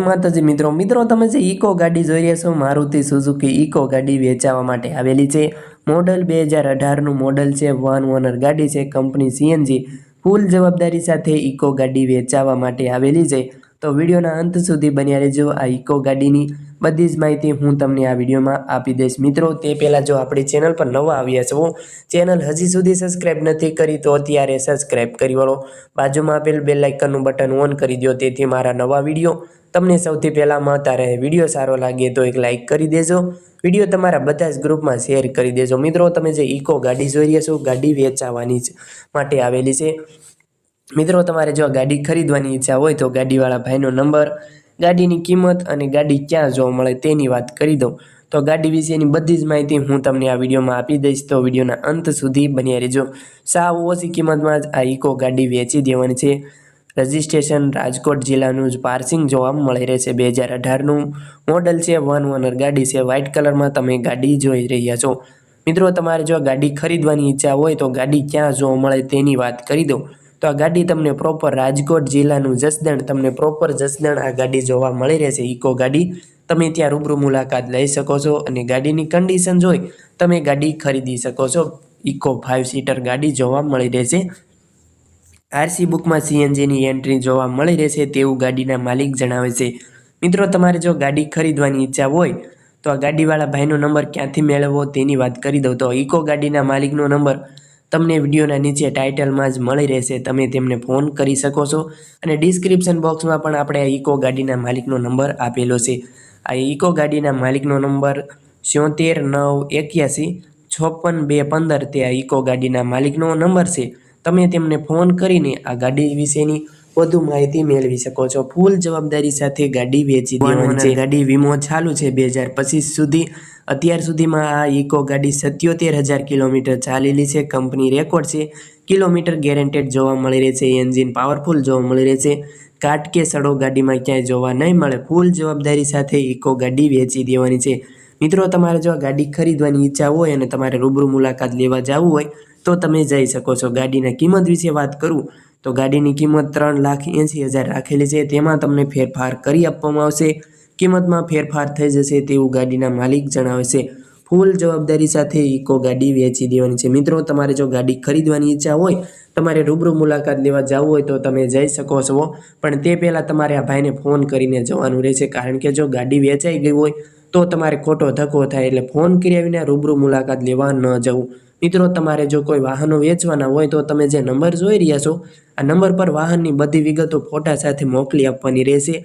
માતાજી મિત્રો મિત્રો, તમે જે ઇકો ગાડી જોઈ રહ્યા છો, મારુતિ સુઝુકી ઇકો ગાડી વેચાવા માટે આવેલી છે. મોડલ બે હજાર અઢારનું મોડલ છે, વન ઓનર ગાડી છે, કંપની સીએનજી, ફૂલ જવાબદારી સાથે ઇકો ગાડી વેચાવા માટે આવેલી છે. તો વિડીયોના અંત સુધી બન્યા રહેજો. આ ઇકો ગાડીની બધી જ માહિતી હું તમને આ વિડીયોમાં આપી દઈશ. મિત્રો, તે પહેલાં જો આપણી ચેનલ પર નવા આવ્યા છો, ચેનલ હજી સુધી સબસ્ક્રાઈબ નથી કરી તો અત્યારે સબસ્ક્રાઈબ કરી વળો. બાજુમાં આપેલ બે લાઇકનનું બટન ઓન કરી દો, તેથી મારા નવા વીડિયો તમને સૌથી પહેલાં મળતા રહે. વીડિયો સારો લાગે તો એક લાઇક કરી દેજો. વીડિયો તમારા બધા જ ગ્રુપમાં શેર કરી દેજો. મિત્રો, તમે જે ઇકો ગાડી જોઈ રહ્યા છો, ગાડી વેચાવાની માટે આવેલી છે. મિત્રો, તમારે જો ગાડી ખરીદવાની ઈચ્છા હોય તો ગાડીવાળા ભાઈનો નંબર, ગાડીની કિંમત અને ગાડી ક્યાં જોવા મળે તેની વાત કરી દઉં. તો ગાડી વિશેની બધી જ માહિતી હું તમને આ વિડીયોમાં આપી દઈશ. તો વિડીયોના અંત સુધી બન્યા રહેજો. સાવ ઓછી કિંમતમાં જ આ ઇકો ગાડી વેચી દેવાની છે. રજિસ્ટ્રેશન રાજકોટ જિલ્લાનું જ પાર્સિંગ જોવા મળી રહેશે બે હજાર અઢારનું. મોડલ છે વન ઓનર ગાડી છે. વ્હાઇટ કલરમાં તમે ગાડી જોઈ રહ્યા છો. મિત્રો, તમારે જો ગાડી ખરીદવાની ઈચ્છા હોય તો ગાડી ક્યાં જોવા મળે તેની વાત કરી દઉં. તો આ ગાડી તમને પ્રોપર રાજકોટ જિલ્લાનું જસદણ, તમને પ્રોપર જસદણ આ ગાડી જોવા મળી રહેશે. ઇકો ગાડી તમે ત્યાં રૂબરૂ મુલાકાત લઈ શકો છો અને ગાડીની કન્ડિશન જોઈ તમે ગાડી ખરીદી શકો છો. ઇકો ફાઇવ સીટર ગાડી જોવા મળી રહેશે. આરસી બુકમાં સીએનજીની એન્ટ્રી જોવા મળી રહેશે તેવું ગાડીના માલિક જણાવે છે. મિત્રો, તમારે જો ગાડી ખરીદવાની ઈચ્છા હોય તો આ ગાડીવાળા ભાઈનો નંબર ક્યાંથી મેળવવો તેની વાત કરી દઉં. તો ઇકો ગાડીના માલિકનો નંબર તમને વિડીયોના નીચે ટાઇટલમાં જ મળી રહેશે. તમે તેમને ફોન કરી શકો છો. અને ડિસ્ક્રિપ્શન બોક્સમાં પણ આપણે ઇકો ગાડીના માલિકનો નંબર આપેલો છે. આ ઇકો ગાડીના માલિકનો નંબર સિત્તેર નવ, એક્યાસી, છપ્પન, બે, પંદર તે આ ઇકો ગાડીના માલિકનો નંબર છે. તમે તેમને ફોન કરીને આ ગાડી વિશેની વધુ માહિતી મેળવી શકો છો. ફૂલ જવાબદારી સાથે ગાડી વેચી દેવાની છે. ગાડી વીમો ચાલુ છે. બે હજાર પચીસ સુધી અત્યાર સુધીમાં આ ઇકો ગાડી સત્યોતેર હજાર કિલોમીટર ચાલેલી છે. કંપની રેકોર્ડ છે. કિલોમીટર ગેરેન્ટેડ જોવા મળી રહે છે. એન્જિન પાવરફુલ જોવા મળી રહે છે. કાટ કે સડો ગાડીમાં ક્યાંય જોવા નહીં મળે. ફૂલ જવાબદારી સાથે ઇકો ગાડી વેચી દેવાની છે. મિત્રો, તમારે જો આ ગાડી ખરીદવાની ઈચ્છા હોય અને તમારે રૂબરૂ મુલાકાત લેવા જવું હોય, તો તમે જઈ શકો છો. ગાડીના કિંમત વિશે વાત કરું, તો ગાડીની કિંમત ત્રણ લાખ એંસી હજાર રાખેલી છે. તેમાં તમને ફેરફાર કરી આપવામાં આવશે. કિંમતમાં ફેરફાર થઈ જશે તેવું ગાડીના માલિક જણાવે છે. ફૂલ જવાબદારી સાથે ઇકો ગાડી વેચી દેવાની છે. મિત્રો, તમારે જો ગાડી ખરીદવાની ઈચ્છા હોય, તમારે રૂબરૂ મુલાકાત લેવા જવું હોય તો તમે જઈ શકો છો. પણ તે પહેલાં તમારે આ ભાઈને ફોન કરીને જવાનું રહેશે. કારણ કે જો ગાડી વેચાઈ ગઈ હોય તો તમારે ખોટો ધક્કો થાય એટલે ફોન કર્યા વિના રૂબરૂ મુલાકાત લેવા ન જવું. મિત્રો, તમારે જો કોઈ વાહનો વેચવાના હોય તો તમે જે નંબર જોઈ રહ્યા છો, આ નંબર પર વાહનની બધી વિગતો ફોટા સાથે મોકલી આપવાની રહેશે.